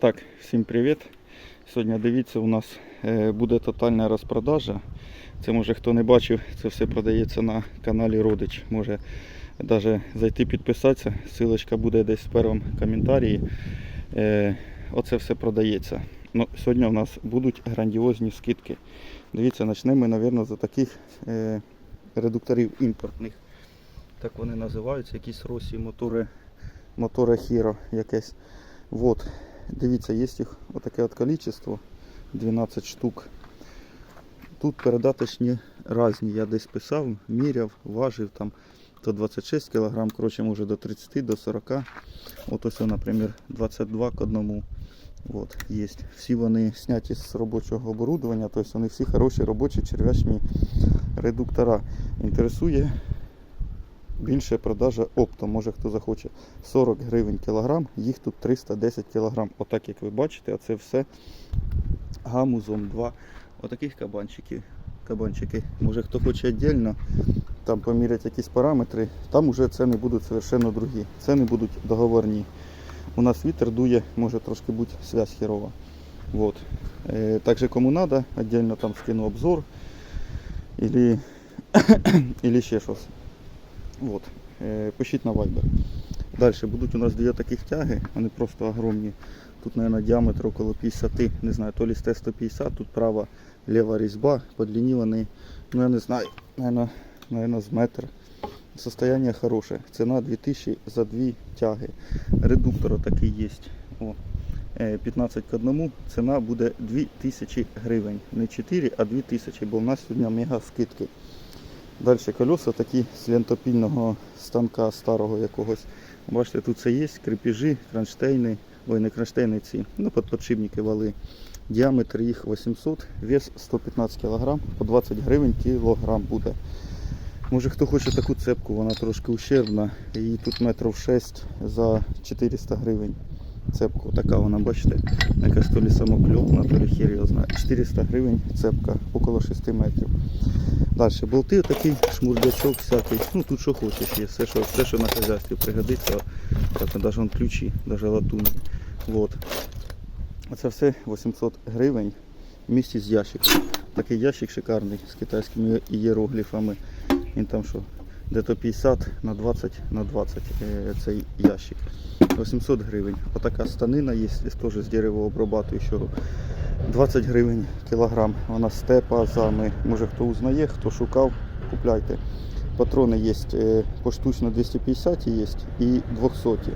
Так, всім привіт. Сьогодні дивіться, у нас е, буде тотальна розпродажа. Це може хто не бачив, це все продається на каналі Родич. Може навіть зайти підписатися. Силочка буде десь в першому коментарі. Е, Оце все продається. Ну, сьогодні у нас будуть грандіозні скидки. Дивіться, почнемо, мабуть, за таких е, редукторів імпортних. Так вони називаються, якісь Росі мотори, мотори Hero якесь. Вот. Дивіться, є їх отаке от количество, 12 штук. Тут передаточні різні. Я десь писав, міряв, важив там то 26 кг, коротше, може до 30, до 40. От ось, наприклад, 22 к одному. От, є. Всі вони зняті з робочого оборудовання, тобто вони всі хороші робочі черв'ячні редуктора. Інтересує більше продажа оптом, може хто захоче. 40 гривень кілограм, їх тут 310 кілограм. Отак як ви бачите, а це все гамузом 2. Отаких кабанчиків. Кабанчики. Може хто хоче віддільно, там поміряти якісь параметри, там вже ціни будуть совершенно другі. Ціни будуть договорні. У нас вітер дує, може трошки бути связь херова. Вот. Е, также кому надо, отдельно там скину обзор или, или ще щось. Вот. Е, пишіть на Viber. Далі будуть у нас дві таких тяги, вони просто огромні. Тут, мабуть, діаметр около 50, не знаю, то ли з Т-150, тут права, ліва різьба, по длині вони, ну я не знаю, наверное, з метр. Состояние хороше. Ціна 2000 за дві тяги. Редуктор такий є. О. е, 15 к 1. Ціна буде 2000 гривень. Не 4, а 2000, бо в нас сьогодні мега скидки. Далі колеса такі з лентопільного станка старого якогось. Бачите, тут це є, крепежі, кронштейни, ой, не кронштейни ці, ну подподшипники вали. Діаметр їх 800, вес 115 кг, по 20 гривень кілограм буде. Може хто хоче таку цепку, вона трошки ущербна. Її тут метрів 6 за 400 гривень. Цепку така вона, бачите, якась то лі самокльопна, то лі знає. 400 гривень цепка, около 6 метрів. Далі болти, такий шмурдячок всякий. Ну тут що хочеш є, все, що, все, що на хазяйстві пригодиться. Так, навіть ключі, навіть латунні. Вот. Оце все 800 гривень в місті з ящиком. Такий ящик шикарний з китайськими ієрогліфами. Він там що, де-то 50 на 20 на 20 е, цей ящик. 800 гривень. Отака станина є, теж з деревообрабату, що 20 гривень кілограм. Вона з тепазами. Може хто узнає, хто шукав, купляйте. Патрони є е, поштучно 250 є і 200.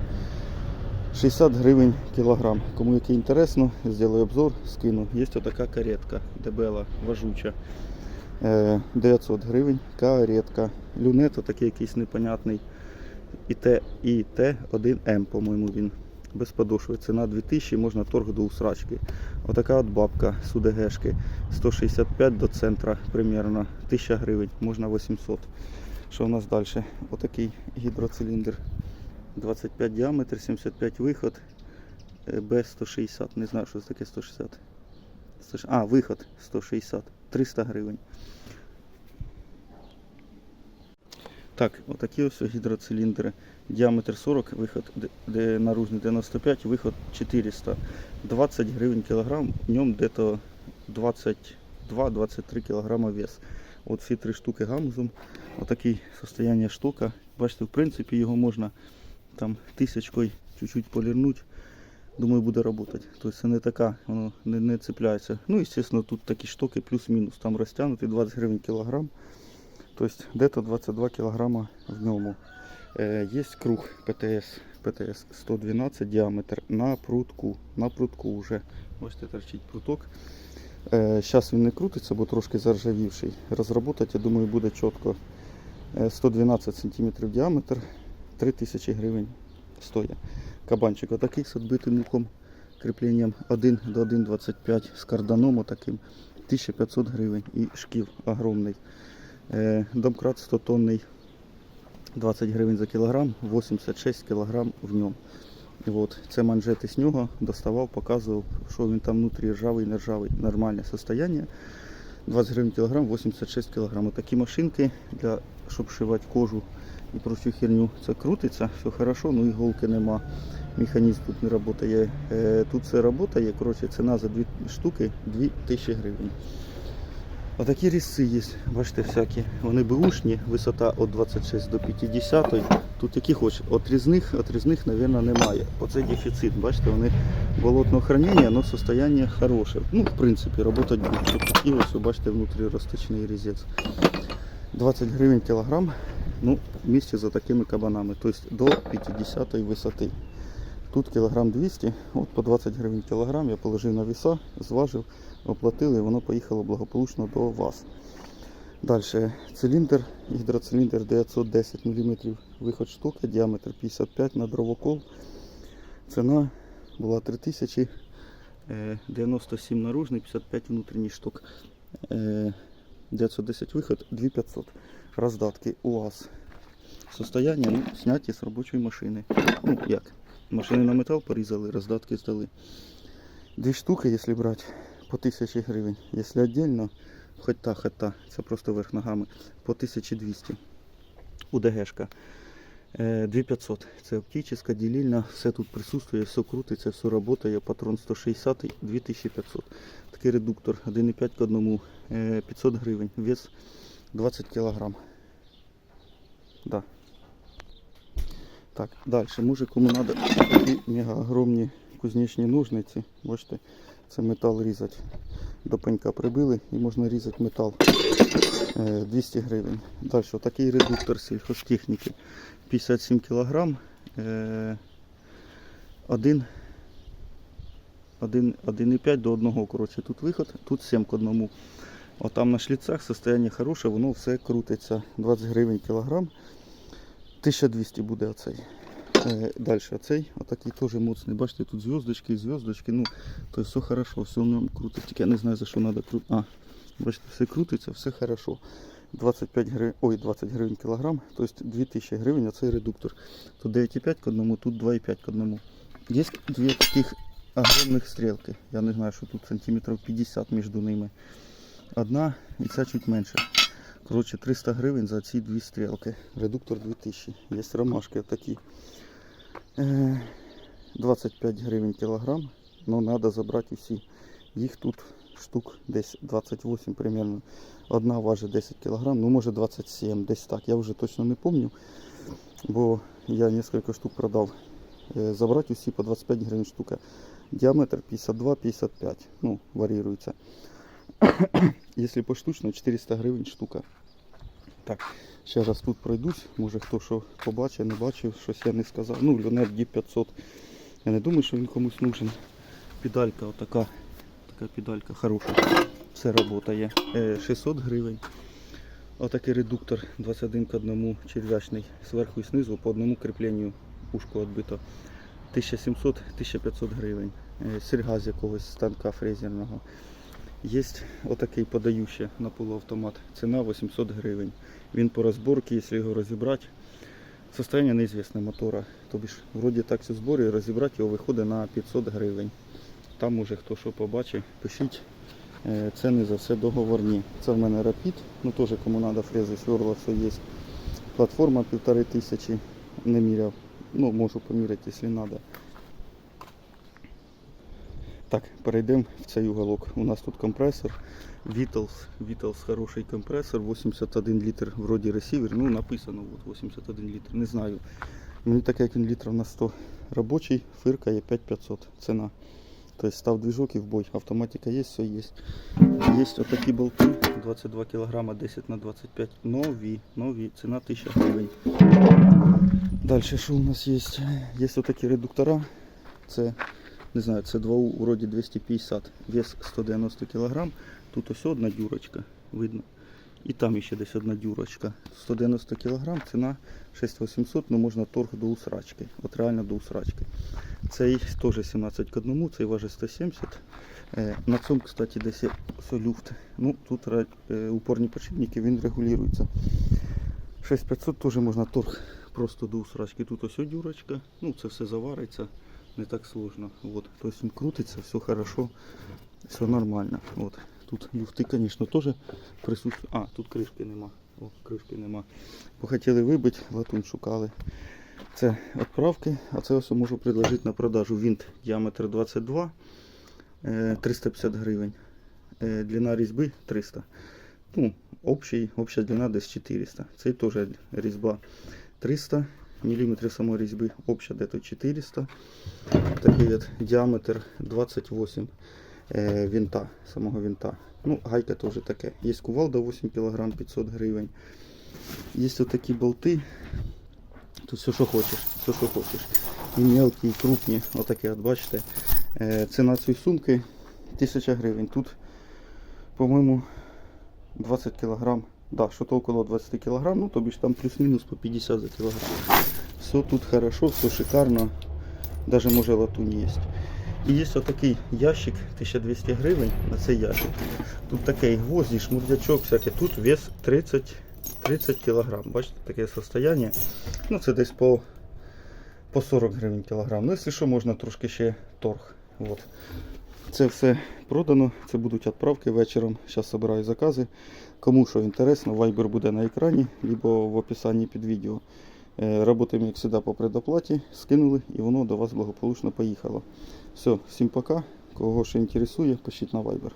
60 гривень кілограм. Кому який інтересно, зроблю обзор, скину. Є така каретка дебела, важуча. Е, 900 гривень, каретка. Люнет такий якийсь непонятний. ІТ, ІТ1М, по-моєму, він. Без подошви. Ціна 2000, можна торг до усрачки. Отака от бабка з УДГшки. 165 до центра примерно. 1000 гривень, можна 800. Що у нас далі? Отакий гідроциліндр. 25 діаметр, 75 виход. Е, Б160. Не знаю, що це таке 160. 160. А, виход 160. 300 гривень. Так, отакі ось гідроциліндри. Діаметр 40, виход де- наружний 95, виход 400. 20 гривень кілограм, в ньому дето 22-23 кілограма вес. От всі три штуки гамузом. Отакий состояние штука. Бачите, в принципі, його можна там тисячкою чуть-чуть полірнути. Думаю, буде працювати. Тобто не така, воно не, не цепляється. Ну, звісно, тут такі штуки плюс-мінус. Там розтягнутий 20 гривень кілограм. Тобто где-то 22 кілограма в ньому. Е, є круг ПТС, ПТС 112 діаметр на прутку. На прутку вже. Бачите, торчить пруток. Зараз він не крутиться, бо трошки заржавівший. Розроботати, я думаю, буде чітко. Е, 112 см діаметр, 3000 гривень стоїть. Кабанчик отакий з відбитим ухом, кріпленням 1 до 1,25 з карданом отаким. 1500 гривень і шків огромний. Е, Домкрат 100 тонний, 20 гривень за кілограм, 86 кілограм в ньому. От, це манжети з нього доставав, показував, що він там внутрі ржавий, не ржавий, нормальне состояние. 20 гривень кілограм, 86 кілограм. Такі машинки, для, щоб шивати кожу і прочу херню, це крутиться, все хорошо, ну іголки нема. механізм тут не працює. Е, Тут все працює, коротше, ціна за дві штуки 2000 гривень. Отакі різці є, бачите, всякі. Вони беушні, висота від 26 до 50. Тут які. От різних, от різних, мабуть, немає. Оце дефіцит. Бачите, вони болотного хранення, але состояние хороше. Ну, в принципі, робота будуть. Тут такі ось, бачите, внутрі різець. 20 гривень кілограм, ну, вместе за такими кабанами, тобто до 50 висоти. Тут кілограм 200, от по 20 гривень кілограм я положив на віса, зважив, оплатили і воно поїхало благополучно до вас. Далі циліндр, гідроциліндр 910 мм, виход штука, діаметр 55 на дровокол. Ціна була 3000, е, 97 наружний, 55 внутрішній штук. Е, 910 виход, 2500. Роздатки УАЗ. Состояние, ну, сняті з робочої машини. Ну, як? Машини на метал порізали, роздатки здали. Дві штуки, якщо брати, по 1000 гривень. Якщо віддільно, хоч та, хоч та, це просто верх ногами, по 1200. УДГшка. Е, 2500. Це оптична, ділільна, все тут присутствує, все крутиться, все працює. Патрон 160, 2500. Такий редуктор 1,5 к 1, е, 500 гривень, вес 20 кг. Да. Так, далі. Може кому треба такі мега огромні кузнечні ножниці. Бачите, це метал різати. До пенька прибили і можна різати метал. Е, 200 гривень. Далі, такий редуктор сільхозтехніки. 57 кг. Е, один 1,5 до 1, коротше, тут виход, тут 7 к 1. Отам на шліцах состояние хороше, воно все крутиться. 20 гривень кілограм. 1200 буде оцей. Е, Далі оцей, отакий теж моцний. Бачите, тут зв'язочки, зв'язочки. Ну, то все хорошо, все в ньому крутить. Тільки я не знаю за що треба крутити. А, бачите, все крутиться, все хорошо. 25 гривень, ой, 20 гривень кілограм, тобто 2000 гривень оцей редуктор. Тут 9,5 к 1, тут 2,5 к 1. Є дві таких огромних стрілки. Я не знаю, що тут сантиметрів 50 між ними. Одна і ця чуть менше. Коротше, 300 гривень за ці дві стрілки. Редуктор 2000. Є ромашки такі. Е, 25 гривень кілограм. Ну, треба забрати всі. Їх тут штук десь 28 примерно. Одна важить 10 кілограм, ну може 27, десь так. Я вже точно не пам'ятаю. Бо я кілька штук продав. Е, Забрати усі по 25 гривень штука. Діаметр 52-55. Ну, варіюється. Якщо поштучно, 400 гривень штука. Так, ще раз тут пройдусь. Може хто що побачив, не бачив, щось я не сказав. Ну, Льонер D500. Я не думаю, що він комусь нужен. Педалька отака. Така педалька хороша. Все працює. Е, 600 гривень. Отакий редуктор 21 к 1 черв'ячний. Зверху і знизу по одному кріпленню ушко відбито. 1700-1500 гривень. Е, Серьга з якогось станка фрезерного. Є отакий подаючий на полуавтомат. Ціна 800 гривень. Він по розборці, якщо його розібрати, состояние неізвісне мотора. Тобі вроді так все зборі, розібрати його виходить на 500 гривень. Там уже хто що побачить, пишіть. Е, Ціни за все договорні. Це в мене Rapid, ну теж кому треба фрези, сверла, все є. Платформа півтори тисячі, не міряв. Ну, можу поміряти, якщо треба. Так, перейдемо в цей уголок. У нас тут компресор. Vitals. Vitals хороший компресор, 81 літр вроді ресівер. Ну, написано от 81 літр. Не знаю. Мені таке, як він літрів на 100. Робочий, фиркає 5500 ціна. Тобто став движок і в бой. Автоматика є, все є. Є отакі болти, 22 кг, 10 на 25. Нові, нові, ціна 1000 гривень. Далі що у нас є? Є отакі редуктора. Це не знаю, це 2У вроді 250, вес 190 кг. Тут ось одна дюрочка, видно. І там ще десь одна дюрочка. 190 кг, ціна 6800, ну можна торг до усрачки. От реально до усрачки. Цей теж 17 к 1, цей важить 170. Е, На цьому, кстати, десь ось люфт. Ну, тут е, упорні подшипники, він регулюється. 6500 теж можна торг просто до усрачки. Тут ось дюрочка, ну це все завариться, не так сложно. Вот. Тобто він крутиться, все хорошо, все нормально. Вот. Тут люфти, звісно, теж присутні. А, тут кришки нема. О, кришки нема. Бо хотіли вибити, латунь шукали. Це відправки, а це ось можу предложити на продажу винт діаметр 22, е, 350 гривень. Е, Длина різьби 300. Ну, общий, обща длина десь 400. Цей теж різьба 300 мм самої різьби, обща десь 400. Такий от діаметр 28 е, винта, самого винта. Ну, гайка теж таке. Є кувалда 8 кг 500 гривень. Є отакі болти. Тут все, що хочеш, все, що хочеш. І мелкі, і крупні, отакі, от бачите. Е, Ціна цієї сумки 1000 гривень. Тут, по-моєму, 20 кг. Да, що то около 20 кг, ну тобі ж там плюс-мінус по 50 за кілограм. Все тут хорошо, все шикарно. Даже може латунь є. І є отакий ящик 1200 гривень на цей ящик. Тут такий гвозді, шмурдячок, всяке. Тут вес 30, 30 кг. Бачите, таке состояние. Ну це десь по, по 40 гривень кілограм. Ну, якщо що, можна трошки ще торг. От. Це все продано, це будуть відправки вечором. Зараз збираю закази. Кому що інтересно, вайбер буде на екрані, або в описанні під відео. Е, Работаємо, як завжди, по предоплаті, скинули і воно до вас благополучно поїхало. Все, всім пока. Кого що інтересує, пишіть на Viber.